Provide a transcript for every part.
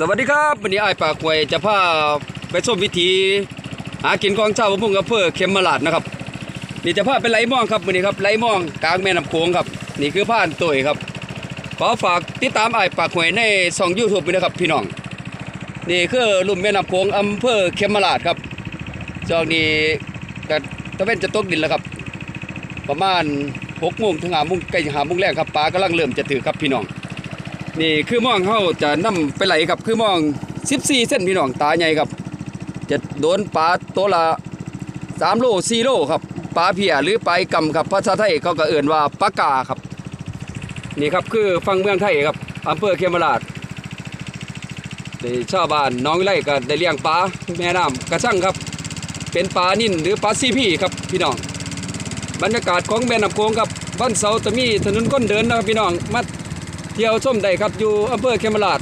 สวัสดีครับวันนี้ไอ้ปากหวยจะพาไปชมวิธี หากินของชาวประมงอำเภอเขมราชนะครับ นี่จะพาไปไหลม่องครับวันนี้ครับไหลม่องกลางแม่น้ำโขงครับ นี่คือผ่านตุยครับขอฝากติดตามไอ้ปากหวยในช่องยูทูบด้วยนะครับพี่น้อง นี่คือลุ่มแม่น้ำโขงอำเภอเขมราชครับช่วงนี้ก็ตะเวนจะตกดินแล้วครับ ประมาณหกโมงถึงหาโมงใกล้หาโมงแรกครับปลากำลังเริ่มจะถือครับพี่น้อง นี่คือมองเขาจะนำไปไหลครับคือมอง 14 เส้นพี่น้องตาใหญ่ครับ จะโดนปลาตัวละ3โล4โลครับปลาเพียหรือปลากำครับภาษาไทยเขาก็เอื่นว่าปลากาครับ นี่ครับคือฟังเมืองไทยครับอำเภอเขมราชนี่ชาวบ้านน้องวิไลก็ได้เลี้ยงปลาแม่น้ำกระชังครับ เป็นปลานิ่นหรือปลาซีพีครับพี่น้อง บรรยากาศของแม่น้ำโขงครับวันเสาร์จะมีถนนคนเดินนะครับพี่น้องมา เที่ยวชมได้ครับอยู่อำเภอเขมราช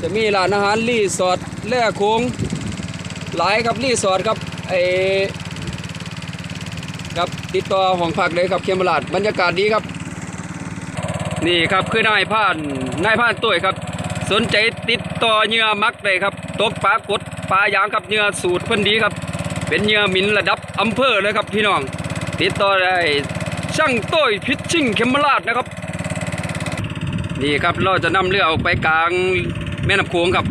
จะมีร้านอาหารรีสอร์ทแล่โขงหลายครับรีสอร์ทครับไอครับติดต่อห้องพักเลยครับเขมราชบรรยากาศดีครับ นี่ครับคือนายพรานนายพรานตุ้ยครับ สนใจติดต่อเหยื่อมักเลยครับตกปลากดปลายางครับเหยื่อสูตรเพิ่นดีครับ เป็นเหยื่อหมินระดับอำเภอเลยครับพี่น้อง ติดต่อได้ช่างต้อยพิชชิ่งเขมราชนะครับ นี่ครับเราจะนำเรือออกไปกลางแม่น้ำโขงครับ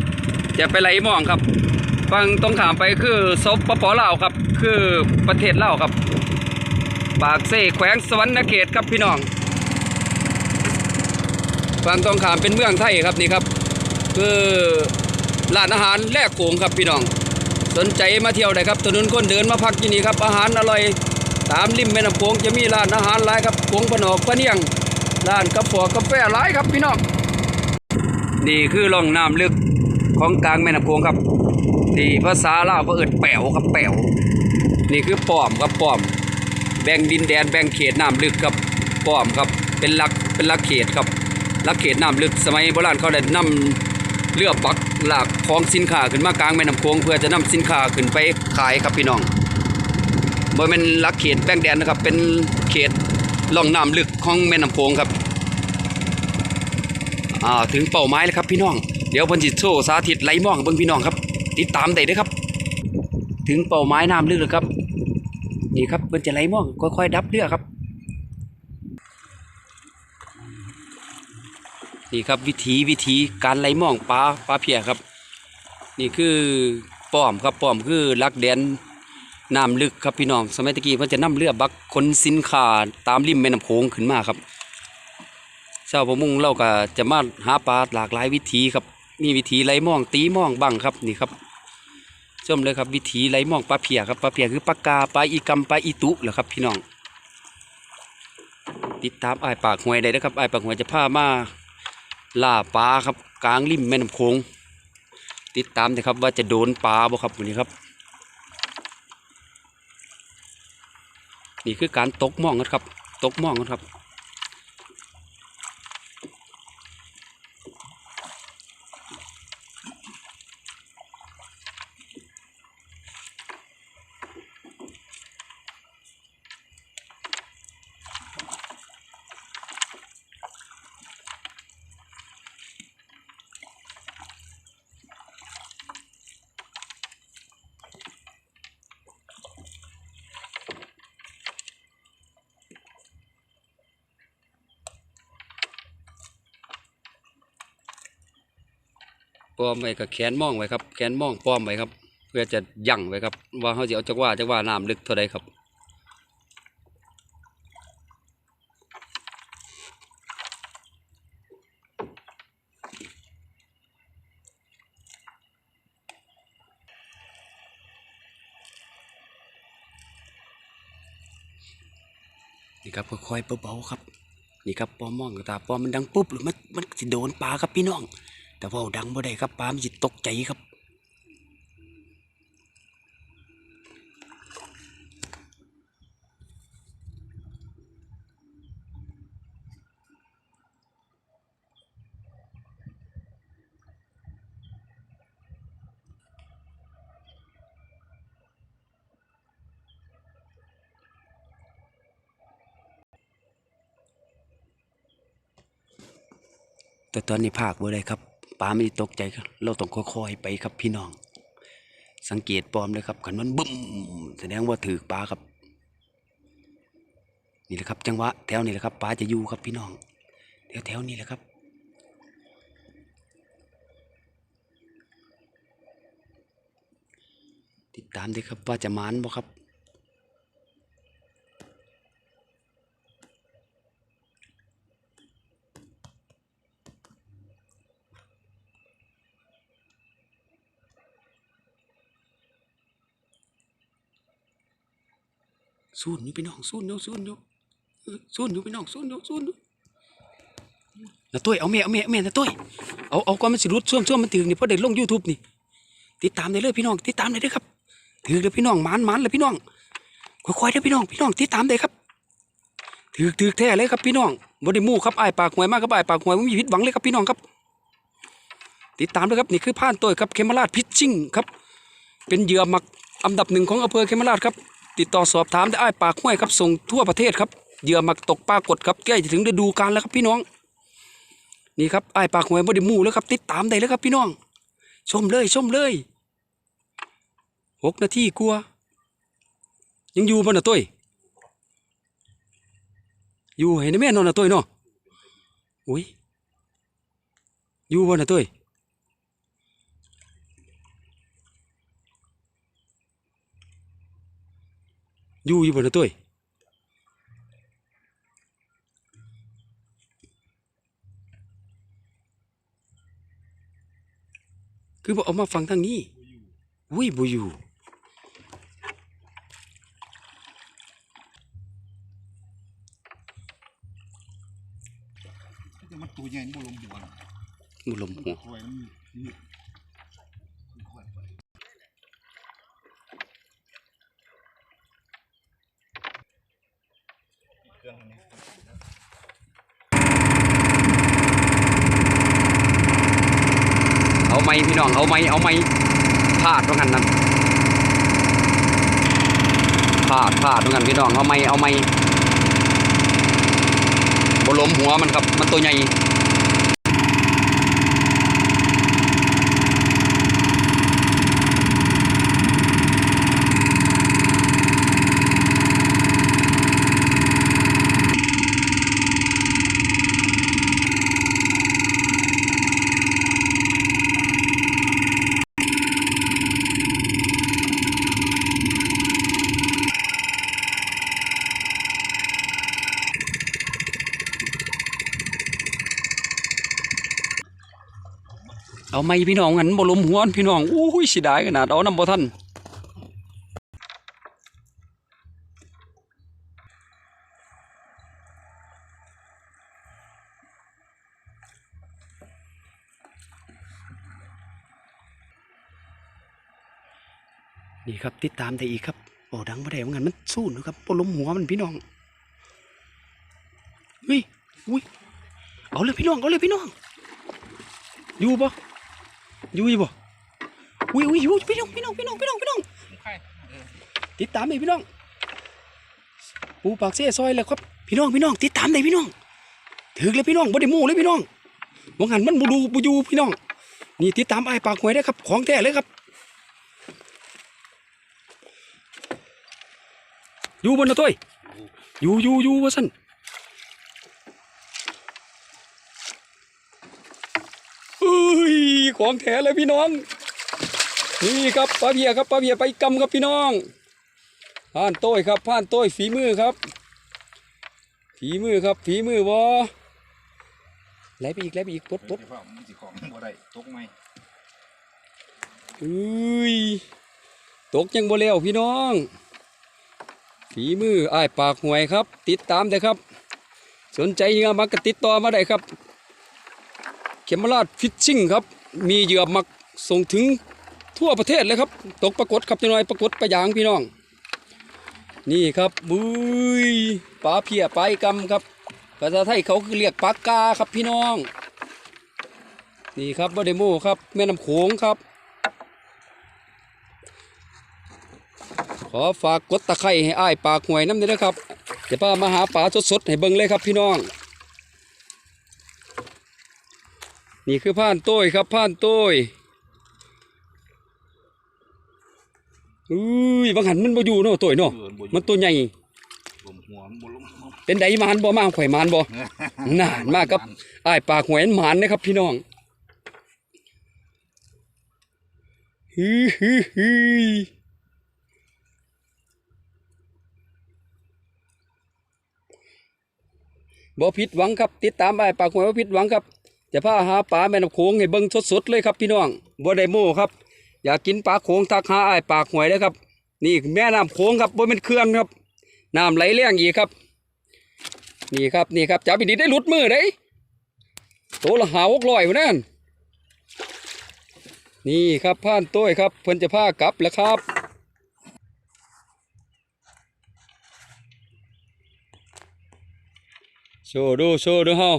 จะไปไหลหมองครับฝั่งตรงขามไปคือซบปปลาวครับ คือประเทศลาวครับ ปากเซ่แขวงสวรรณเขตครับพี่น้องฝั่งตรงขามเป็นเมืองไทยครับนี่ครับ คือร้านอาหารแลกโขงครับพี่น้อง สนใจมาเที่ยวได้ครับถนนคนเดินมาพักที่นี่ครับอาหารอร่อยตามริมแม่น้ำโขงจะมีร้านอาหารหลายครับโขงปนอกปะเนียง ร้านกาแฟกาแฟหลายครับพี่น้องนี่คือร่องน้ำลึกของกลางแม่น้ำโขงครับที่ภาษาลาวก็เอิดแป๋วครับแป๋วนี่คือป้อมครับป้อม แบ่งดินแดนแบ่งเขตน้ำลึกครับป้อมครับเป็นลักเป็นลักเขตครับลักเขตน้ำลึกสมัยโบราณเขาได้นำเรือบักหลากของสินค้าขึ้นมากลางแม่น้ำโขงเพื่อจะนำสินค้าขึ้นไปขายครับพี่น้องบ่เป็นลักเขตแบ่งแดนนะครับเป็นเขต ล่องน้ำลึกของแม่น้ำโขงครับอ่าถึงเป้าหมายแล้วครับพี่น้อง เดี๋ยวพิ่นสิโชว์สาธิตไลหมองเบิ่งพี่น้องครับ ติดตามได้ด้อครับ ถึงเป้าหมายน้ำลึกแล้วครับ นี่ครับเพิ่นจะไลหมองค่อยๆดับเรือครับ นี่ครับวิธีวิธีการไลหมองปลาปลาเพียครับ นี่คือป้อมครับป้อมคือลักแดน น้ำลึกครับพี่น้อง สมัยตะกี้เพิ่นจะนำเรือบักขนสินค้าตามริมแม่น้ำโขงขึ้นมาครับชาวประมงเราก็จะมาหาปลาหลากหลายวิธีครับ มีวิธีไหลมองตีมองบ้างครับนี่ครับชมเลยครับวิธีไหลมองปลาเพียครับปลาเพียคือปลากาปลาอีกำปลาอีตุเหรอครับพี่น้อง ติดตามไอ้ปากหวยได้นะครับไอ้ปากหวยจะพามาล่าปลาครับกลางริมแม่น้ำโขงติดตามนะครับว่าจะโดนปลาบ่ครับวันนี้ครับ นี่คือการตกหม่องนะครับ ตกหม่องนะครับ ป้อมไว้กับแขนมองไว้ครับ แขนมองป้อมไว้ครับ เพื่อจะยั่งไว้ครับ ว่าเขาจะเอาจักว่าจักว่าน้ำลึกเท่าใดครับนี่ครับค่อยๆเบาๆครับ นี่ครับป้อมมองตาป้อมมันดังปุ๊บหรือมันมันจะโดนปลาครับพี่น้อง แต่ว่าดังบ่ได้ครับปามันจะตกใจครับแต่ตอนนี้ภาคบ่ได้ครับ ปลาไม่ได้ตกใจครับเราต้องค่อยๆไปครับพี่น้อง สังเกตปลอมเลยครับขันมันบึ้มแสดงว่าถือปลาครับ นี่แหละครับ จังหวะแถวนี้แหละครับปลาจะอยู่ครับพี่น้องแถวแถวๆนี้แหละครับติดตามด้วยครับว่าจะมานบ่ครับ สู้อยู่พี่น้องสู้อยู่สู้อยู่เออสู้อยู่พี่น้องสู้อยู่สู้อยู่นะตุ้ยเอาแม่เอาแม่เอาแม่นะตุ้ยเอาเอาก่อนมันสิรุดช่วมช่วมมันถึงนี่เพราะเด็กลง YouTube นี่ติดตามได้เลยพี่น้องติดตามได้เลยครับถือเลยพี่น้องมานมานเลยพี่น้องค่อยๆเด้อพี่น้องพี่น้องติดตามได้ครับถือถือแท้เลยครับพี่น้องบ่ได้มู่ครับไอ้ปากหวยมากครับไอ้ปากหวยบ่มีผิดหวังเลยครับพี่น้องครับ ติดตามด้วยครับนี่คือผ่านตัวครับเคมราชพิชชิ่งครับ เป็นเหยื่อหมักอันดับหนึ่งของอำเภอเคมราชครับ ติดต่อสอบถามได้อ้ายปากห้วยครับส่งทั่วประเทศครับเหยื่อมักตกปลากดครับใกล้จะถึงฤดูกาลแล้วครับพี่น้อง นี่ครับอ้ายปากห้วยบ่ได้มู่แล้วครับ ติดตามได้เลยครับพี่น้อง ชมเลยชมเลยหกนาทีกลัว ยังอยู่บ่น่ะตุ้ยอยู่ให้ในแม่นอนน่ะตุ้ยเนาะอุ้ยอยู่บ่น่ะตุ้ย อยู่อยู่บ่น่ะตุ้ยคือบ่เอามาฟังทางนี้อุ้ยบ่อยู่แต่มันตัวใหญ่นี่บ่ลงหัวนะบ่ลมหัว คอยมันนี่คอยไป เอา ไม้พี่น้องเอาไม้เอาไม้พาดตรงนั้นนั่นพาดพาดตรงนั้นพี่น้องเอาไม้เอาไม้บล้มหัวมันครับมันตัวใหญ่ ไม้พี่น้องงั้นบลมหัวพี่น้องอู้ยเสิได้ขนาดเอาน้ำบ่ทันนี่ครับติดตามได้อีกครับโอ้ดังบ่ได้ว่างั้นมันสู้นะครับบ่ล้มหัวมันพี่น้องเฮ้ยอุ้ยเอาเลยพี่น้องเอาเลยพี่น้องอยู่ปะ อยู่อยู่ปะอุ้ยอุ้ยอยู่พี่น้องพี่น้องพี่น้องพี่น้องพี่น้องติดตามเลยพี่น้อง ปูปากเสียซอยแล้วครับพี่น้องพี่น้องติดตามเลยพี่น้องถือเลยพี่น้องบ่ได้หมู่เลยพี่น้องมองหันมันบูดูบูอยู่พี่น้อง นี่ติดตามไอ้ายปากหวยได้อครับ ของแท้เลยครับอยู่บนนะตัวอยู่อยู่อยู่ว่าสั่น เอ้ย ของแท้เลยพี่น้อง นี่ครับปลาเบียครับปลาเบียไปกำครับพี่น้องผ่านโต้ยครับผ่านโต้ยฝีมือครับ ฝีมือครับฝีมือวะไหลไปอีกไหลไปอีกปลดปลดเดี๋ยวว่ามันสิของบ่ได้ตกไหมเอ้ยตกยังบ่แล้วพี่น้องฝีมืออ้ายปากหวยครับ ติดตามได้ครับ สนใจเงามักก็ติดต่อมาได้ครับ เขมราชฟิชชิ่งครับ มีเหยื่อมักส่งถึงทั่วประเทศเลยครับ ตกปรากฏครับจะน้อยปรากฏปลายางพี่น้อง นี่ครับบุยปลาเพียปลายกำครับภาษาไทยเขาคือเรียกปลากาครับพี่น้อง นี่ครับบไดโมครับแม่น้ำโขงครับ ขอฝากกดตะไคร้ให้อ้ายปากหวยน้ำเด้อครับจะพามาหาปลาสดๆให้เบิ่งเลยครับพี่น้อง นี่คือผ่านโต้ยครับผ่านโต้ยอุ้ยบางหันมันบ่อยู่เนาะโต้ยเนาะเออบ่มันตัวใหญ่ลมหัวมันบ่ลมหัวเป็นไดมานบ่มาข่อยมานบ่นานมากครับอ้ายปากหวยหมานนะครับ พี่น้องฮือฮือฮือบ่ผิดหวังครับ ติดตามอ้ายปากหวยบ่ผิดหวังครับ จะพาหาปลาแม่น้ำโขงให้เบิ่งสดๆเลยครับพี่น้องบ่ได้โม้ครับ อยากกินปลาโขงทักหาไอ้ปากหวยเด้อครับ นี่แม่น้ำโขงครับบ่เป็นเขื่อนครับน้ำไหลแรงอีกครับ นี่ครับนี่ครับจับอีดีได้หลุดมือได้ตัวละหาหกร้อยอยู่นั่นนี่ครับผ่านต้วยครับเพิ่นจะพากลับแล้วครับโชว์ดูโชว์ดูเฮา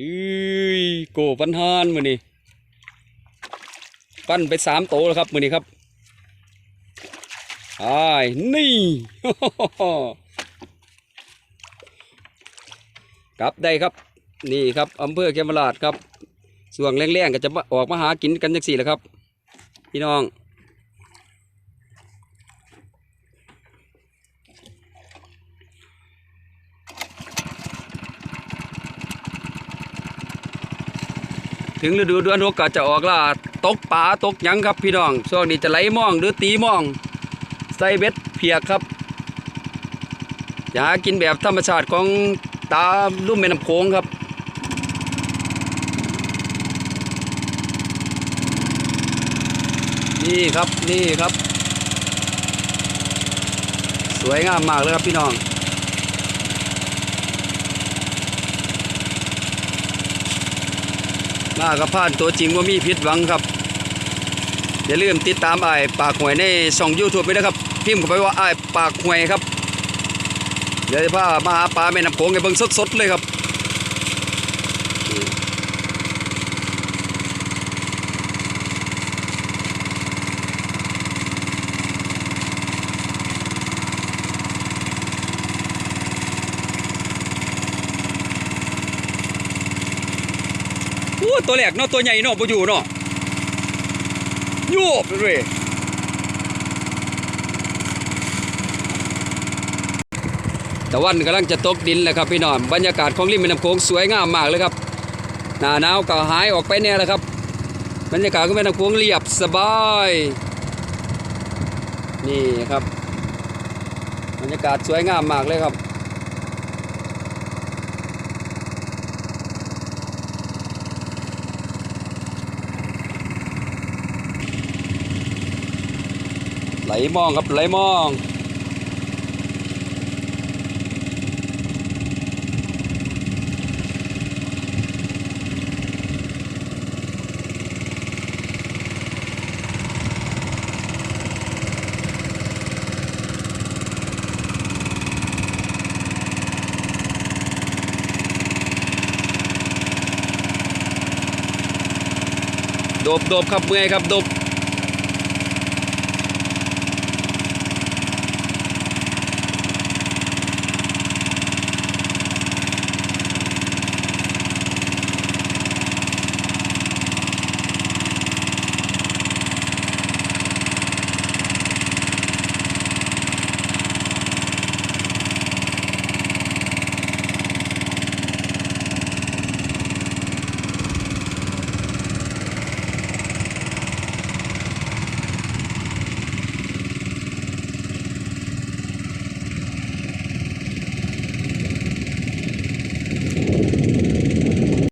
ยืยโกปันหานมือนี่ปั้นไปสามโตแล้วครับมือนี้ครับไอ้ายนี่กลับได้ครับ นี่ครับอำเภอเขมราชครับส่วงแรงๆก็จะออกมาหากินกันจังสี่แหละครับ พี่น้อง ถึงฤดูเดือนหกก็จะออกล่าตกปลาตกยังครับพี่น้องช่วงนี้จะไหลมองหรือตีม่องใส่เบ็ดเพียกครับอยากกินแบบธรรมชาติของตาลุ่มแม่น้ำโขงครับนี่ครับนี่ครับ สวยงามมากเลยครับพี่น้อง มากับพานตัวจริงว่ามีพิษหวังครับ อย่าลืมติดตามไอ้ปากหวยในช่องยูทูบไปนะครับ พิมพ์เข้าไปว่าไอ้ปากหวยครับเดี๋ยวจะพามาหาปลาแม่น้ำโขงกันเบิ่งสดๆเลยครับ ตัวแรกเนาะตัวใหญ่เนาะบ่อยู่เนาะโยบเลยตะวันกำลังจะตกดินแล้วครับพี่น้องบรรยากาศของริมแม่น้ำโขงสวยงามมากเลยครับหน้าหนาวก็หายออกไปแน่แล้วครับ บรรยากาศของแม่น้ำโขงเรียบสบาย นี่ครับ บรรยากาศสวยงามมากเลยครับ ไหลมองครับไหลมองโดบโดบครับเมื่อยครับโดบ